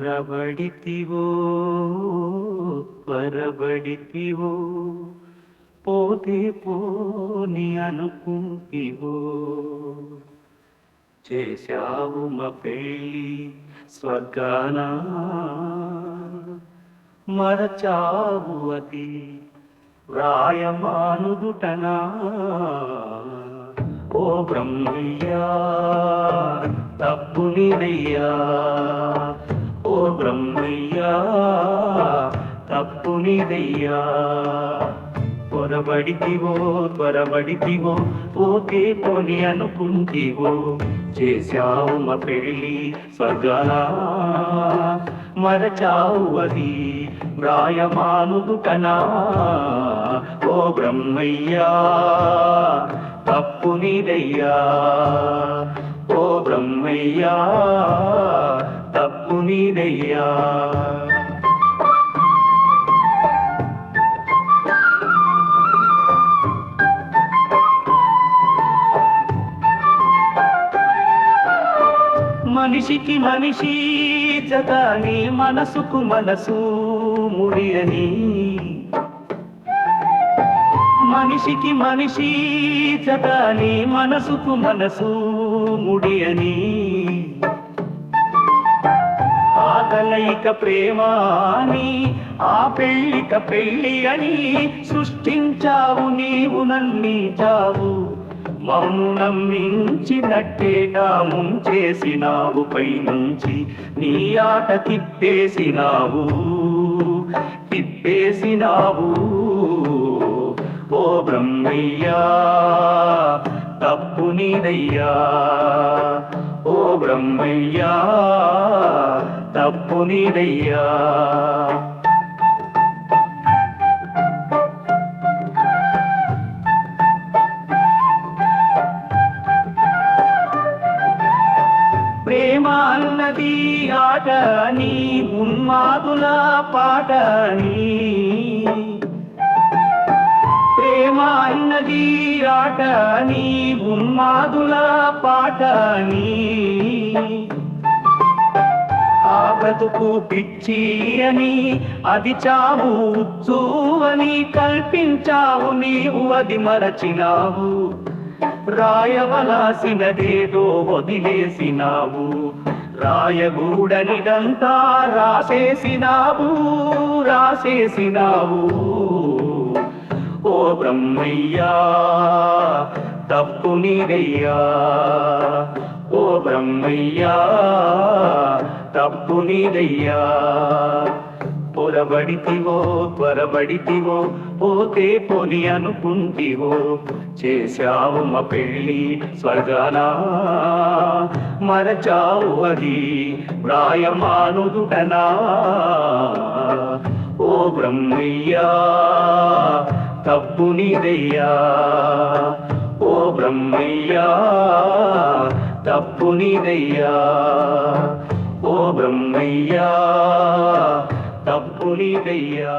త్వరబడితివో త్వరబడితివో పోతే పోని అనుకుంటివో. చేశావు మా పెళ్ళి స్వర్గాన మరచావు అది రాయమానుదుటనా. ఓ బ్రహ్మయ్యా తప్పునిదయ్యా బ్రహ్మయ్యా తప్పు నీదయ్యా పొరబడితివో త్వరబడితివో పోతే పోని అనుకుంటివో. చేశావు మా పెళ్ళి స్వర్గాన మరచావు అది రాయమానుదుటనా ఓ బ్రహ్మయ్యా తప్పు నీదయ్యా ఓ బ్రహ్మయ్యా తప్పు నీదయ్యా మనిషికి మనిషి జతని మనసుకు మనసు ముడియని. మనిషికి మనిషి జతని మనసుకు మనసు ముడియని. కలయిక ప్రేమ అని ఆ పెళ్ళిక పెళ్ళి అని సృష్టించావు నీవు నన్నించావు మమ్ము నమ్మించినట్టేగా ముంచేసినావు పైనుంచి నీ ఆట తిప్పేసినావు. తిప్పేసినావు. ఓ బ్రహ్మయ్యా తప్పు నీదయ్యా ఓ బ్రహ్మయ్యా తప్పు నీదయ్యా ప్రేమ అన్నది ఆట నీ ఉన్మాదుల పాట నీ. ప్రేమ అన్నది ఆట నీ ఉన్మాదుల పాట నీ. బ్రతుకు పిచ్చి అని అది చావు ఉచ్చు అని కల్పించావు నీవు అది మరచినావు. రాయవలసినదేదో వదిలేసినావు రాయగూడనిదంతా రాసేసినావు రాసేసినావు. ఓ బ్రహ్మయ్యా తప్పు నీరయ్యా ఓ బ్రహ్మయ్యా తప్పు నీదయ్యా. పొరబడితివో పొరబడితివో పోతే పోని అనుకుంటివో. చేశావు మా పెళ్ళి స్వర్గానా? మరచావు అది వ్రాయమానుదుటనా ఓ బ్రహ్మయ్యా తప్పు నీదయ్యా. ఓ బ్రహ్మయ్యా తప్పు నీదయ్యా ఓ బ్రహ్మయ్యా తప్పు నీదయ్యా